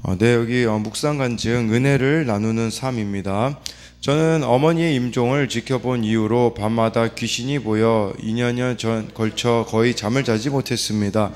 어, 네, 여기 어, 묵상 간증 은혜를 나누는 삶입니다. 저는 어머니의 임종을 지켜본 이후로 밤마다 귀신이 보여 2년여 전 걸쳐 거의 잠을 자지 못했습니다.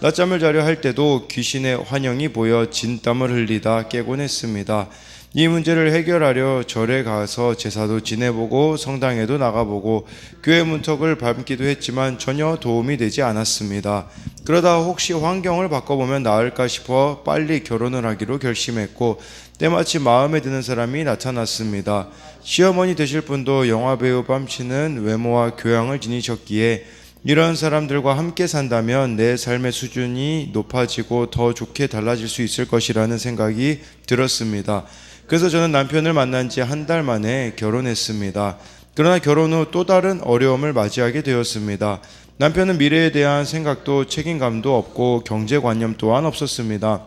낮잠을 자려 할 때도 귀신의 환영이 보여 진땀을 흘리다 깨곤 했습니다. 이 문제를 해결하려 절에 가서 제사도 지내보고 성당에도 나가보고 교회 문턱을 밟기도 했지만 전혀 도움이 되지 않았습니다. 그러다 혹시 환경을 바꿔보면 나을까 싶어 빨리 결혼을 하기로 결심했고 때마침 마음에 드는 사람이 나타났습니다. 시어머니 되실 분도 영화배우 뺨치는 외모와 교양을 지니셨기에 이런 사람들과 함께 산다면 내 삶의 수준이 높아지고 더 좋게 달라질 수 있을 것이라는 생각이 들었습니다. 그래서 저는 남편을 만난 지 한 달 만에 결혼했습니다. 그러나 결혼 후 또 다른 어려움을 맞이하게 되었습니다. 남편은 미래에 대한 생각도 책임감도 없고 경제관념 또한 없었습니다.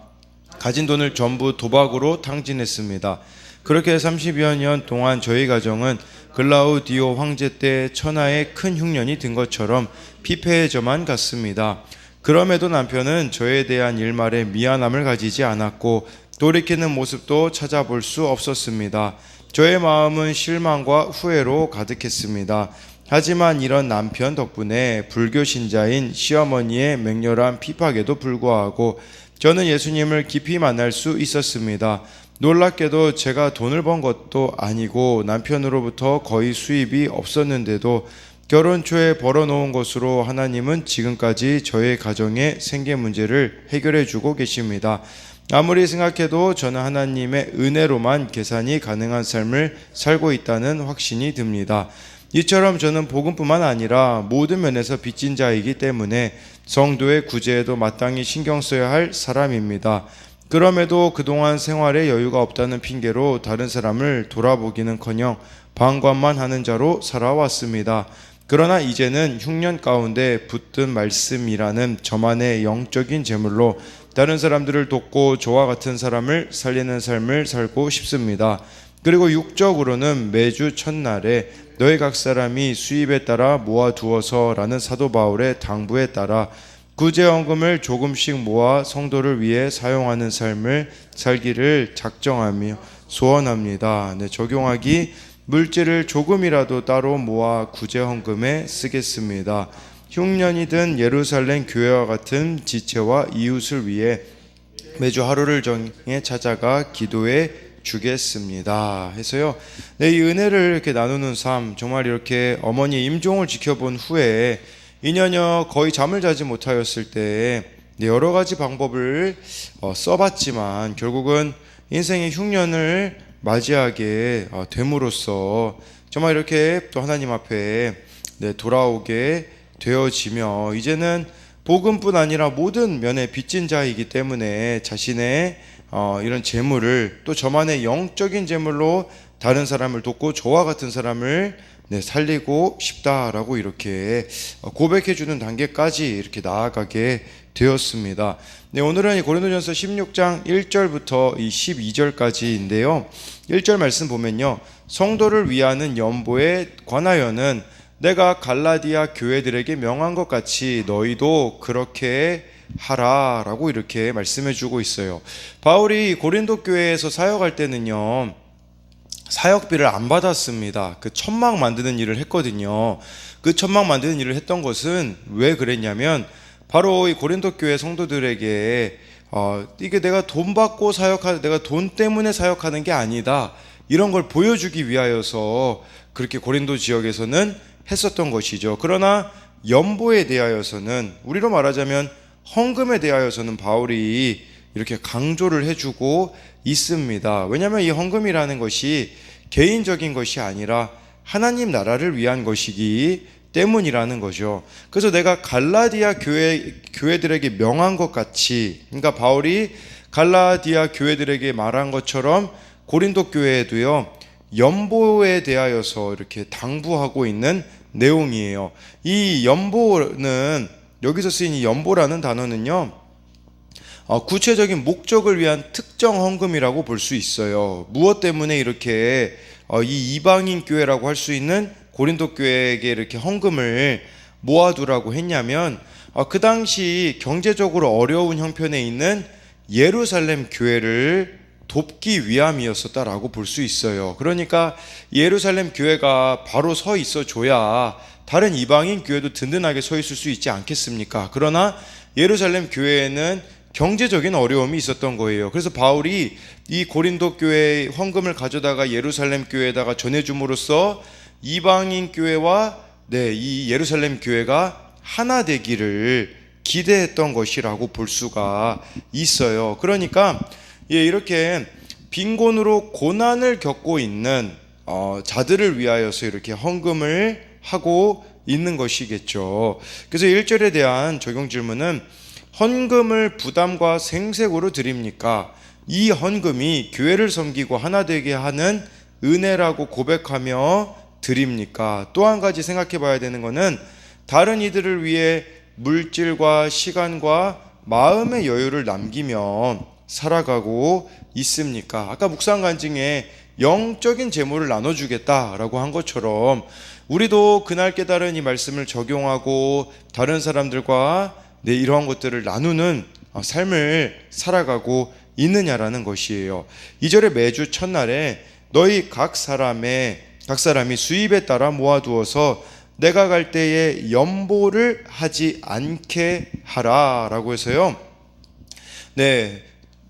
가진 돈을 전부 도박으로 탕진했습니다. 그렇게 30여 년 동안 저희 가정은 글라우디오 황제 때 천하의 큰 흉년이 든 것처럼 피폐해져만 갔습니다. 그럼에도 남편은 저에 대한 일말에 미안함을 가지지 않았고 돌이키는 모습도 찾아볼 수 없었습니다. 저의 마음은 실망과 후회로 가득했습니다. 하지만 이런 남편 덕분에 불교 신자인 시어머니의 맹렬한 핍박에도 불구하고 저는 예수님을 깊이 만날 수 있었습니다. 놀랍게도 제가 돈을 번 것도 아니고 남편으로부터 거의 수입이 없었는데도 결혼 초에 벌어놓은 것으로 하나님은 지금까지 저의 가정의 생계 문제를 해결해 주고 계십니다. 아무리 생각해도 저는 하나님의 은혜로만 계산이 가능한 삶을 살고 있다는 확신이 듭니다. 이처럼 저는 복음뿐만 아니라 모든 면에서 빚진 자이기 때문에 성도의 구제에도 마땅히 신경 써야 할 사람입니다. 그럼에도 그동안 생활에 여유가 없다는 핑계로 다른 사람을 돌아보기는커녕 방관만 하는 자로 살아왔습니다. 그러나 이제는 흉년 가운데 붙든 말씀이라는 저만의 영적인 제물로 다른 사람들을 돕고 저와 같은 사람을 살리는 삶을 살고 싶습니다. 그리고 육적으로는 매주 첫날에 너희 각 사람이 수입에 따라 모아두어서라는 사도 바울의 당부에 따라 구제원금을 조금씩 모아 성도를 위해 사용하는 삶을 살기를 작정하며 소원합니다. 네, 적용하기 물질을 조금이라도 따로 모아 구제헌금에 쓰겠습니다. 흉년이 든 예루살렘 교회와 같은 지체와 이웃을 위해 매주 하루를 정해 찾아가 기도해 주겠습니다. 해서요. 네, 이 은혜를 이렇게 나누는 삶, 정말 이렇게 어머니 임종을 지켜본 후에 2년여 거의 잠을 자지 못하였을 때 네, 여러 가지 방법을 어, 써봤지만 결국은 인생의 흉년을 맞이하게 어, 됨으로써 정말 이렇게 또 하나님 앞에 네, 돌아오게 되어지며 이제는 복음뿐 아니라 모든 면에 빚진 자이기 때문에 자신의 어, 이런 재물을 또 저만의 영적인 재물로 다른 사람을 돕고 저와 같은 사람을 네, 살리고 싶다라고 이렇게 어, 고백해 주는 단계까지 이렇게 나아가게 되었습니다. 네, 오늘은 이 고린도전서 16장 1절부터 이 12절까지인데요. 1절 말씀 보면요. 성도를 위하는 연보에 관하여는 내가 갈라디아 교회들에게 명한 것 같이 너희도 그렇게 하라라고 이렇게 말씀해 주고 있어요. 바울이 고린도 교회에서 사역할 때는요. 사역비를 안 받았습니다. 그 천막 만드는 일을 했거든요. 그 천막 만드는 일을 했던 것은 왜 그랬냐면 바로 이 고린도 교회 성도들에게 어, 이게 내가 돈 받고 사역하 내가 돈 때문에 사역하는 게 아니다. 이런 걸 보여주기 위하여서 그렇게 고린도 지역에서는 했었던 것이죠. 그러나 연보에 대하여서는 우리로 말하자면 헌금에 대하여서는 바울이 이렇게 강조를 해주고 있습니다. 왜냐하면 이 헌금이라는 것이 개인적인 것이 아니라 하나님 나라를 위한 것이기 때문이라는 거죠. 그래서 내가 갈라디아 교회 교회들에게 명한 것 같이, 그러니까 바울이 갈라디아 교회들에게 말한 것처럼 고린도 교회에도요 연보에 대하여서 이렇게 당부하고 있는 내용이에요. 이 연보는 여기서 쓰인 이 연보라는 단어는요. 어, 구체적인 목적을 위한 특정 헌금이라고 볼 수 있어요. 무엇 때문에 이렇게 어, 이 이방인 교회라고 할 수 있는 고린도 교회에게 이렇게 헌금을 모아두라고 했냐면 어, 그 당시 경제적으로 어려운 형편에 있는 예루살렘 교회를 돕기 위함이었었다라고 볼 수 있어요. 그러니까 예루살렘 교회가 바로 서 있어 줘야 다른 이방인 교회도 든든하게 서 있을 수 있지 않겠습니까? 그러나 예루살렘 교회에는 경제적인 어려움이 있었던 거예요. 그래서 바울이 이 고린도 교회 헌금을 가져다가 예루살렘 교회에다가 전해줌으로써 이방인 교회와 네, 이 예루살렘 교회가 하나 되기를 기대했던 것이라고 볼 수가 있어요. 그러니까 예, 이렇게 빈곤으로 고난을 겪고 있는 어, 자들을 위하여서 이렇게 헌금을 하고 있는 것이겠죠. 그래서 1절에 대한 적용 질문은 헌금을 부담과 생색으로 드립니까? 이 헌금이 교회를 섬기고 하나 되게 하는 은혜라고 고백하며 드립니까? 또 한 가지 생각해 봐야 되는 것은 다른 이들을 위해 물질과 시간과 마음의 여유를 남기며 살아가고 있습니까? 아까 묵상 간증에 영적인 재물을 나눠주겠다라고 한 것처럼 우리도 그날 깨달은 이 말씀을 적용하고 다른 사람들과 네, 이러한 것들을 나누는 어, 삶을 살아가고 있느냐라는 것이에요. 이절에 매주 첫날에 너희 각 사람의 각 사람이 수입에 따라 모아두어서 내가 갈 때에 연보를 하지 않게 하라라고 해서요. 네.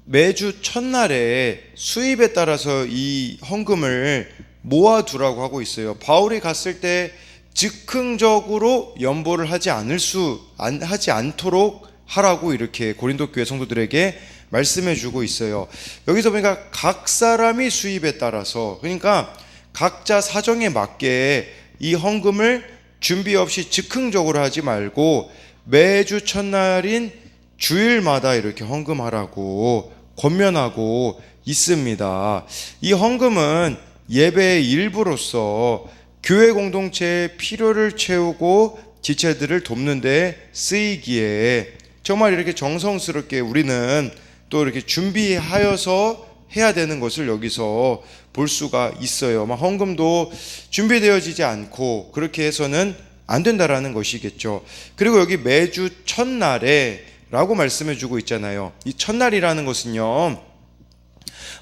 매주 첫날에 수입에 따라서 이 헌금을 모아두라고 하고 있어요. 바울이 갔을 때 즉흥적으로 연보를 하지 않을 수 안, 하지 않도록 하라고 이렇게 고린도 교회 성도들에게 말씀해 주고 있어요. 여기서 보니까 각 사람이 수입에 따라서 그러니까 각자 사정에 맞게 이 헌금을 준비 없이 즉흥적으로 하지 말고 매주 첫날인 주일마다 이렇게 헌금하라고 권면하고 있습니다. 이 헌금은 예배의 일부로서 교회 공동체의 필요를 채우고 지체들을 돕는데 쓰이기에 정말 이렇게 정성스럽게 우리는 또 이렇게 준비하여서 해야 되는 것을 여기서 볼 수가 있어요. 막 헌금도 준비되어지지 않고 그렇게 해서는 안 된다라는 것이겠죠. 그리고 여기 매주 첫날에 라고 말씀해 주고 있잖아요. 이 첫날이라는 것은요,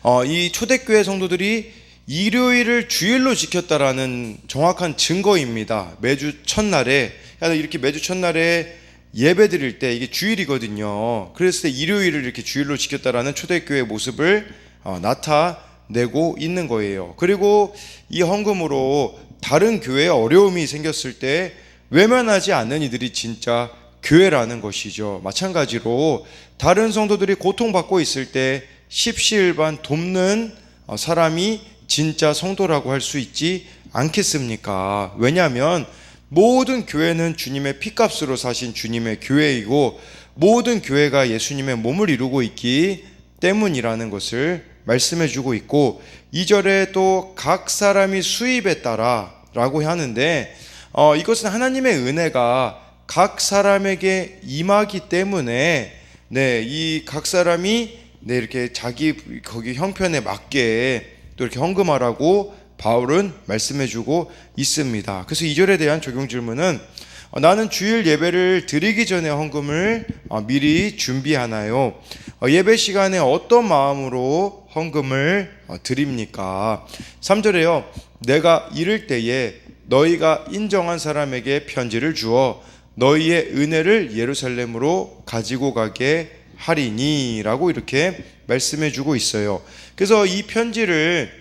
어, 이 초대교회 성도들이 일요일을 주일로 지켰다라는 정확한 증거입니다. 매주 첫날에, 그러니까 이렇게 매주 첫날에 예배 드릴 때 이게 주일이거든요. 그랬을 때 일요일을 이렇게 주일로 지켰다라는 초대교회의 모습을 어, 나타내고 있는 거예요. 그리고 이 헌금으로 다른 교회에 어려움이 생겼을 때 외면하지 않는 이들이 진짜 교회라는 것이죠. 마찬가지로 다른 성도들이 고통받고 있을 때 십시일반 돕는 어, 사람이 진짜 성도라고 할 수 있지 않겠습니까? 왜냐하면 모든 교회는 주님의 피값으로 사신 주님의 교회이고 모든 교회가 예수님의 몸을 이루고 있기 때문이라는 것을 말씀해 주고 있고 2절에 또 각 사람이 수입에 따라 라고 하는데 어, 이것은 하나님의 은혜가 각 사람에게 임하기 때문에 네, 이 각 사람이 네, 이렇게 자기 거기 형편에 맞게 또 이렇게 헌금하라고 바울은 말씀해 주고 있습니다. 그래서 이절에 대한 적용 질문은 어, 나는 주일 예배를 드리기 전에 헌금을 어, 미리 준비하나요? 어, 예배 시간에 어떤 마음으로 헌금을 어, 드립니까? 3절에요. 내가 이를 때에 너희가 인정한 사람에게 편지를 주어 너희의 은혜를 예루살렘으로 가지고 가게 하리니라고 이렇게 말씀해 주고 있어요. 그래서 이 편지를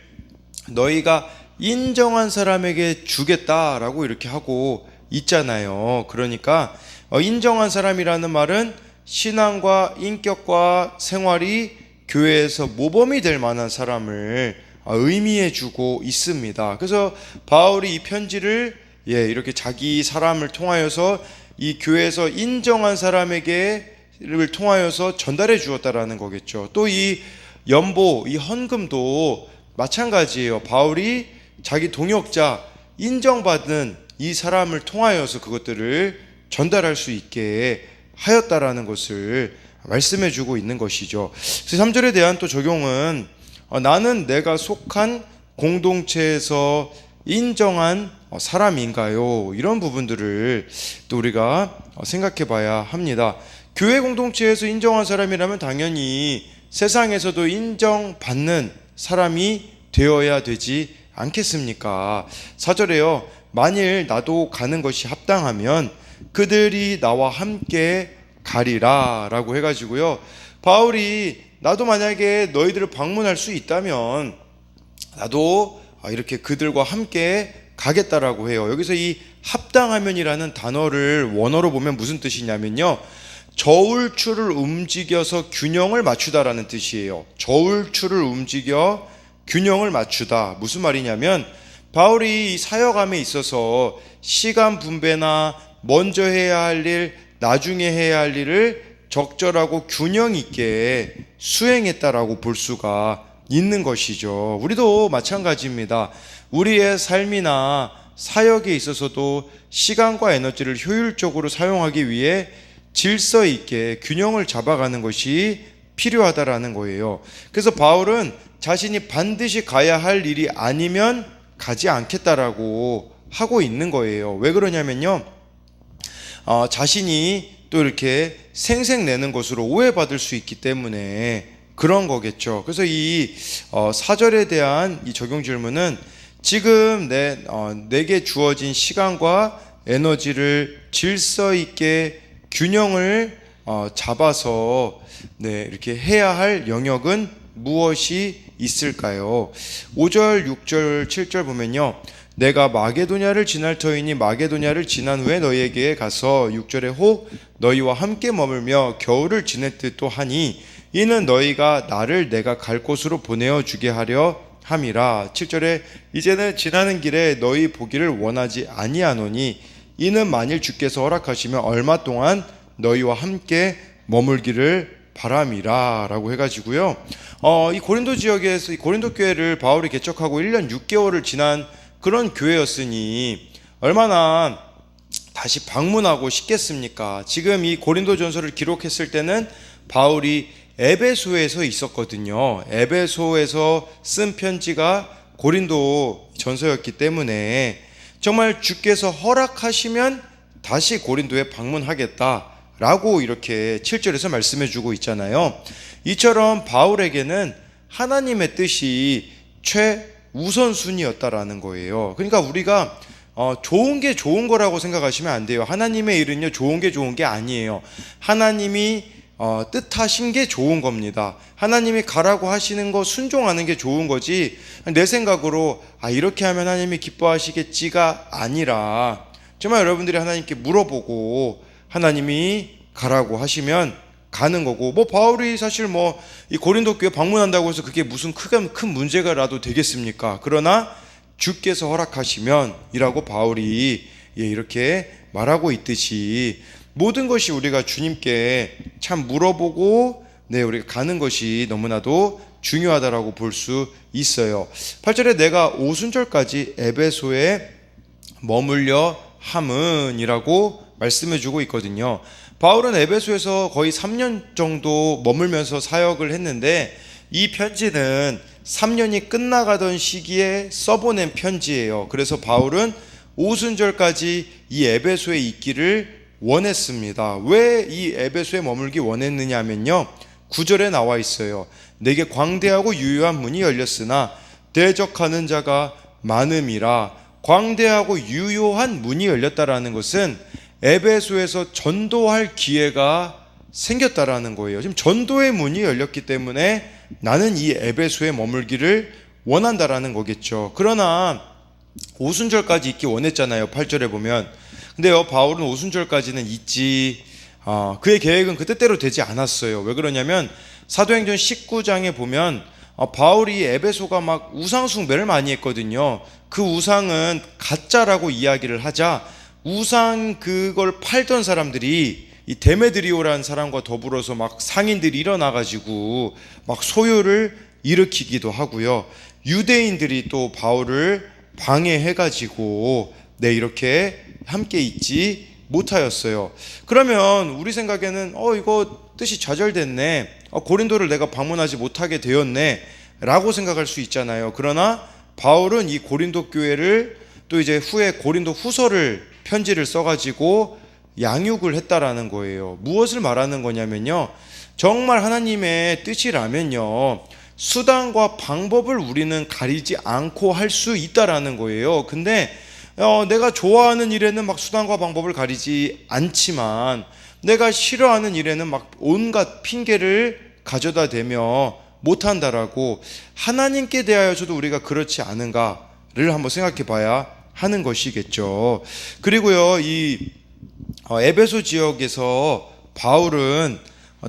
너희가 인정한 사람에게 주겠다라고 이렇게 하고 있잖아요. 그러니까 어, 인정한 사람이라는 말은 신앙과 인격과 생활이 교회에서 모범이 될 만한 사람을 어, 의미해 주고 있습니다. 그래서 바울이 이 편지를 예, 이렇게 자기 사람을 통하여서 이 교회에서 인정한 사람에게를 통하여서 전달해 주었다라는 거겠죠. 또 이 연보, 이 헌금도 마찬가지예요. 바울이 자기 동역자 인정받은 이 사람을 통하여서 그것들을 전달할 수 있게 하였다라는 것을 말씀해 주고 있는 것이죠. 그래서 3절에 대한 또 적용은 어, 나는 내가 속한 공동체에서 인정한 어, 사람인가요? 이런 부분들을 또 우리가 어, 생각해 봐야 합니다. 교회 공동체에서 인정한 사람이라면 당연히 세상에서도 인정받는 사람이 되어야 되지 않겠습니까? 사절에요. 만일 나도 가는 것이 합당하면 그들이 나와 함께 가리라 라고 해가지고요. 바울이 나도 만약에 너희들을 방문할 수 있다면 나도 아, 이렇게 그들과 함께 가겠다라고 해요. 여기서 이 합당하면이라는 단어를 원어로 보면 무슨 뜻이냐면요. 저울추를 움직여서 균형을 맞추다라는 뜻이에요. 저울추를 움직여 균형을 맞추다. 무슨 말이냐면 바울이 이 사역함에 있어서 시간 분배나 먼저 해야 할 일, 나중에 해야 할 일을 적절하고 균형 있게 수행했다라고 볼 수가 있는 것이죠. 우리도 마찬가지입니다. 우리의 삶이나 사역에 있어서도 시간과 에너지를 효율적으로 사용하기 위해 질서 있게 균형을 잡아가는 것이 필요하다라는 거예요. 그래서 바울은 자신이 반드시 가야 할 일이 아니면 가지 않겠다라고 하고 있는 거예요. 왜 그러냐면요. 어, 자신이 또 이렇게 생색내는 것으로 오해받을 수 있기 때문에 그런 거겠죠. 그래서 이 어, 사절에 대한 이 적용 질문은 지금 내, 어, 내게 주어진 시간과 에너지를 질서 있게 균형을 어, 잡아서 네, 이렇게 해야 할 영역은 무엇이 있을까요? 5절, 6절, 7절 보면요. 내가 마게도냐를 지날 터이니 마게도냐를 지난 후에 너희에게 가서 6절에 혹 너희와 함께 머물며 겨울을 지낼 듯도 하니 이는 너희가 나를 내가 갈 곳으로 보내어 주게 하려 함이라 7절에 이제는 지나는 길에 너희 보기를 원하지 아니하노니 이는 만일 주께서 허락하시면 얼마 동안 너희와 함께 머물기를 바람이라라고 해가지고요. 어, 이 고린도 지역에서 이 고린도 교회를 바울이 개척하고 1년 6개월을 지난 그런 교회였으니 얼마나 다시 방문하고 싶겠습니까? 지금 이 고린도 전서를 기록했을 때는 바울이 에베소에서 있었거든요. 에베소에서 쓴 편지가 고린도 전서였기 때문에 정말 주께서 허락하시면 다시 고린도에 방문하겠다라고 이렇게 7절에서 말씀해 주고 있잖아요. 이처럼 바울에게는 하나님의 뜻이 최우선순위였다라는 거예요. 그러니까 우리가 어, 좋은 게 좋은 거라고 생각하시면 안 돼요. 하나님의 일은요, 좋은 게 좋은 게 아니에요. 하나님이 어, 뜻하신 게 좋은 겁니다. 하나님이 가라고 하시는 거 순종하는 게 좋은 거지. 내 생각으로 아 이렇게 하면 하나님이 기뻐하시겠지가 아니라 정말 여러분들이 하나님께 물어보고 하나님이 가라고 하시면 가는 거고 뭐 바울이 사실 뭐 이 고린도 교회 방문한다고 해서 그게 무슨 크게 큰 문제가라도 되겠습니까? 그러나 주께서 허락하시면이라고 바울이 예, 이렇게 말하고 있듯이 모든 것이 우리가 주님께 참 물어보고 네, 우리가 가는 것이 너무나도 중요하다라고 볼 수 있어요. 8절에 내가 오순절까지 에베소에 머물려 함은이라고 말씀해 주고 있거든요. 바울은 에베소에서 거의 3년 정도 머물면서 사역을 했는데 이 편지는 3년이 끝나가던 시기에 써보낸 편지예요. 그래서 바울은 오순절까지 이 에베소에 있기를 원했습니다. 왜 이 에베소에 머물기 원했느냐면요. 9절에 나와 있어요. 내게 광대하고 유효한 문이 열렸으나 대적하는 자가 많음이라 광대하고 유효한 문이 열렸다라는 것은 에베소에서 전도할 기회가 생겼다라는 거예요. 지금 전도의 문이 열렸기 때문에 나는 이 에베소에 머물기를 원한다라는 거겠죠. 그러나 오순절까지 있기 원했잖아요. 8절에 보면. 근데요, 바울은 오순절까지는 있지. 어, 그의 계획은 그 뜻대로 되지 않았어요. 왜 그러냐면 사도행전 19장에 보면 어, 바울이 에베소가 막 우상 숭배를 많이 했거든요. 그 우상은 가짜라고 이야기를 하자 우상 그걸 팔던 사람들이 이 데메드리오라는 사람과 더불어서 막 상인들이 일어나 가지고 막 소요를 일으키기도 하고요. 유대인들이 또 바울을 방해해 가지고 네 이렇게 함께 있지 못하였어요. 그러면 우리 생각에는 어 이거 뜻이 좌절됐네. 어, 고린도를 내가 방문하지 못하게 되었네 라고 생각할 수 있잖아요. 그러나 바울은 이 고린도 교회를 또 이제 후에 고린도 후서를 편지를 써가지고 양육을 했다라는 거예요. 무엇을 말하는 거냐면요. 정말 하나님의 뜻이라면요. 수단과 방법을 우리는 가리지 않고 할 수 있다라는 거예요. 근데 어, 내가 좋아하는 일에는 막 수단과 방법을 가리지 않지만 내가 싫어하는 일에는 막 온갖 핑계를 가져다 대며 못한다라고 하나님께 대하여서도 우리가 그렇지 않은가를 한번 생각해 봐야 하는 것이겠죠. 그리고요, 이 어, 에베소 지역에서 바울은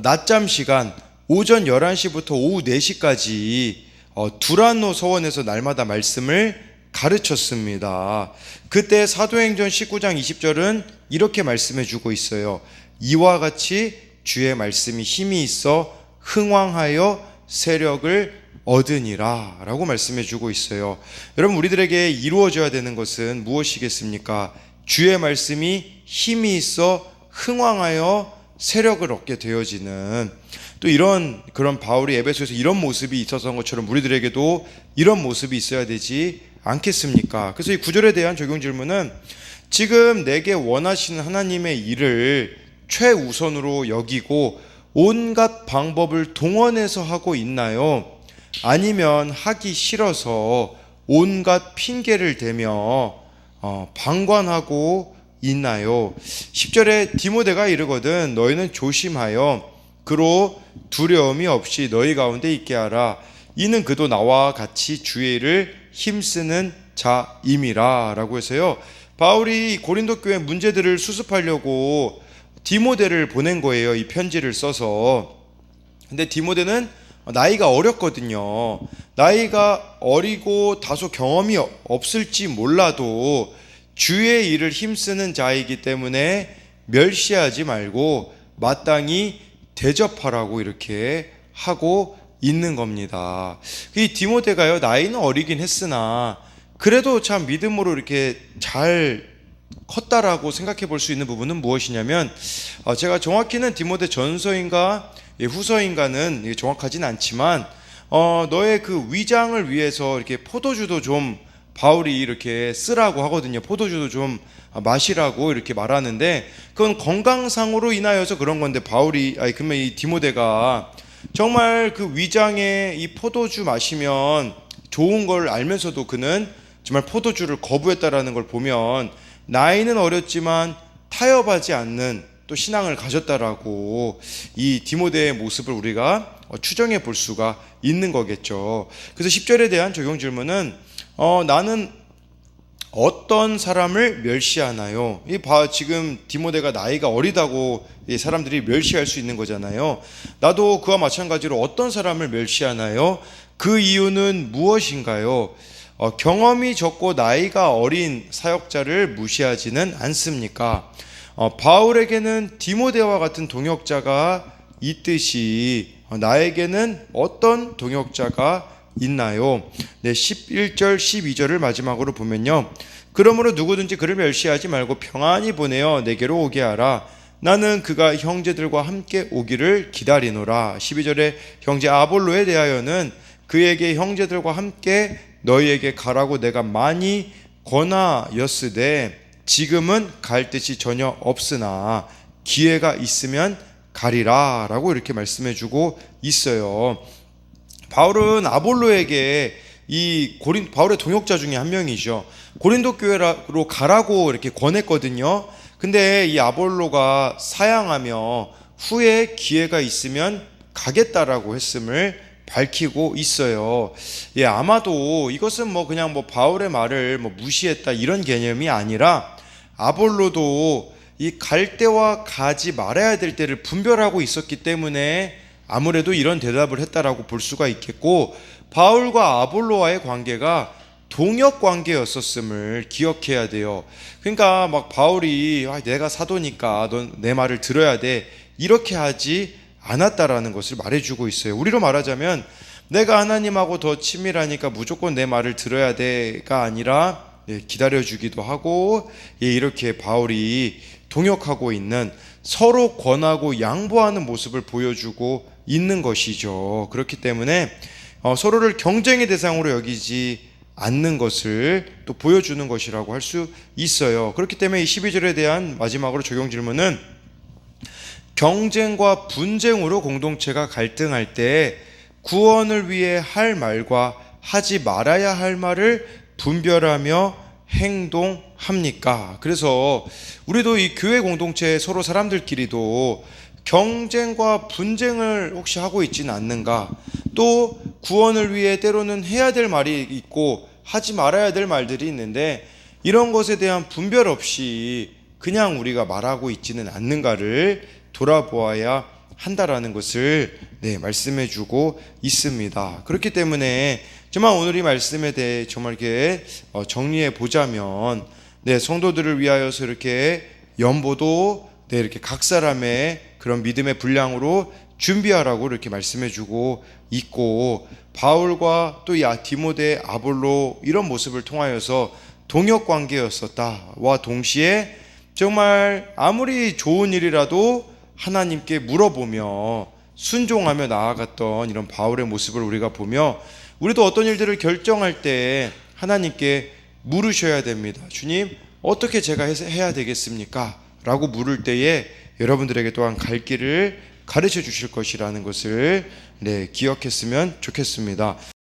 낮잠 시간 오전 11시부터 오후 4시까지 어, 두란노 서원에서 날마다 말씀을 가르쳤습니다. 그때 사도행전 19장 20절은 이렇게 말씀해 주고 있어요. 이와 같이 주의 말씀이 힘이 있어 흥왕하여 세력을 얻으니라 라고 말씀해 주고 있어요. 여러분, 우리들에게 이루어져야 되는 것은 무엇이겠습니까? 주의 말씀이 힘이 있어 흥왕하여 세력을 얻게 되어지는 또 이런 그런 바울이 에베소에서 이런 모습이 있었던 것처럼 우리들에게도 이런 모습이 있어야 되지 않겠습니까? 그래서 이 구절에 대한 적용 질문은 지금 내게 원하시는 하나님의 일을 최우선으로 여기고 온갖 방법을 동원해서 하고 있나요? 아니면 하기 싫어서 온갖 핑계를 대며 어, 방관하고 있나요? 10절에 디모데가 이르거든 너희는 조심하여 그로 두려움이 없이 너희 가운데 있게 하라 이는 그도 나와 같이 주의 일을 힘쓰는 자임이라 라고 해서요. 바울이 고린도 교회 문제들을 수습하려고 디모데를 보낸 거예요. 이 편지를 써서. 근데 디모데는 나이가 어렸거든요. 나이가 어리고 다소 경험이 없을지 몰라도 주의 일을 힘쓰는 자이기 때문에 멸시하지 말고 마땅히 대접하라고 이렇게 하고 있는 겁니다. 이 디모데가요, 나이는 어리긴 했으나, 그래도 참 믿음으로 이렇게 잘 컸다라고 생각해 볼 수 있는 부분은 무엇이냐면, 어, 제가 정확히는 디모데 전서인가 예, 후서인가는 정확하진 않지만, 어, 너의 그 위장을 위해서 이렇게 포도주도 좀 바울이 이렇게 쓰라고 하거든요. 포도주도 좀 마시라고 이렇게 말하는데, 그건 건강상으로 인하여서 그런 건데, 바울이, 아니, 그러면 이 디모데가 정말 그 위장에 이 포도주 마시면 좋은 걸 알면서도 그는 정말 포도주를 거부했다라는 걸 보면 나이는 어렸지만 타협하지 않는 또 신앙을 가졌다라고 이 디모데의 모습을 우리가 추정해 볼 수가 있는 거겠죠. 그래서 10절에 대한 적용 질문은 어, 나는 어떤 사람을 멸시하나요? 이 봐, 지금 디모데가 나이가 어리다고 이 사람들이 멸시할 수 있는 거잖아요. 나도 그와 마찬가지로 어떤 사람을 멸시하나요? 그 이유는 무엇인가요? 어, 경험이 적고 나이가 어린 사역자를 무시하지는 않습니까? 어, 바울에게는 디모데와 같은 동역자가 있듯이 어, 나에게는 어떤 동역자가 있나요? 네, 11절, 12절을 마지막으로 보면요. 그러므로 누구든지 그를 멸시하지 말고 평안히 보내어 내게로 오게 하라. 나는 그가 형제들과 함께 오기를 기다리노라. 12절에 형제 아볼로에 대하여는 그에게 형제들과 함께 너희에게 가라고 내가 많이 권하였으되 지금은 갈 뜻이 전혀 없으나 기회가 있으면 가리라 라고 이렇게 말씀해 주고 있어요. 바울은 아볼로에게 이 고린 바울의 동역자 중에 한 명이죠. 고린도 교회로 가라고 이렇게 권했거든요. 근데 이 아볼로가 사양하며 후에 기회가 있으면 가겠다라고 했음을 밝히고 있어요. 예, 아마도 이것은 뭐 그냥 뭐 바울의 말을 뭐 무시했다 이런 개념이 아니라 아볼로도 이 갈 때와 가지 말아야 될 때를 분별하고 있었기 때문에 아무래도 이런 대답을 했다라고 볼 수가 있겠고 바울과 아볼로와의 관계가 동역 관계였었음을 기억해야 돼요. 그러니까 막 바울이 아, 내가 사도니까 넌 내 말을 들어야 돼 이렇게 하지 않았다라는 것을 말해주고 있어요. 우리로 말하자면 내가 하나님하고 더 친밀하니까 무조건 내 말을 들어야 돼가 아니라 예, 기다려주기도 하고 예, 이렇게 바울이 동역하고 있는 서로 권하고 양보하는 모습을 보여주고 있는 것이죠. 그렇기 때문에 어, 서로를 경쟁의 대상으로 여기지 않는 것을 또 보여주는 것이라고 할 수 있어요. 그렇기 때문에 이 12절에 대한 마지막으로 적용 질문은 경쟁과 분쟁으로 공동체가 갈등할 때 구원을 위해 할 말과 하지 말아야 할 말을 분별하며 행동합니까? 그래서 우리도 이 교회 공동체 서로 사람들끼리도 경쟁과 분쟁을 혹시 하고 있지는 않는가? 또 구원을 위해 때로는 해야 될 말이 있고 하지 말아야 될 말들이 있는데 이런 것에 대한 분별 없이 그냥 우리가 말하고 있지는 않는가를 돌아보아야 한다라는 것을 네, 말씀해 주고 있습니다. 그렇기 때문에 정말 오늘 이 말씀에 대해 정말 이렇게 어, 정리해 보자면 네, 성도들을 위하여서 이렇게 연보도 네, 이렇게 각 사람의 그런 믿음의 분량으로 준비하라고 이렇게 말씀해 주고 있고 바울과 또 이 디모데 아볼로 이런 모습을 통하여서 동역 관계였었다와 동시에 정말 아무리 좋은 일이라도 하나님께 물어보며 순종하며 나아갔던 이런 바울의 모습을 우리가 보며 우리도 어떤 일들을 결정할 때 하나님께 물으셔야 됩니다. 주님, 어떻게 제가 해야 되겠습니까? 라고 물을 때에 여러분들에게 또한 갈 길을 가르쳐 주실 것이라는 것을 네, 기억했으면 좋겠습니다.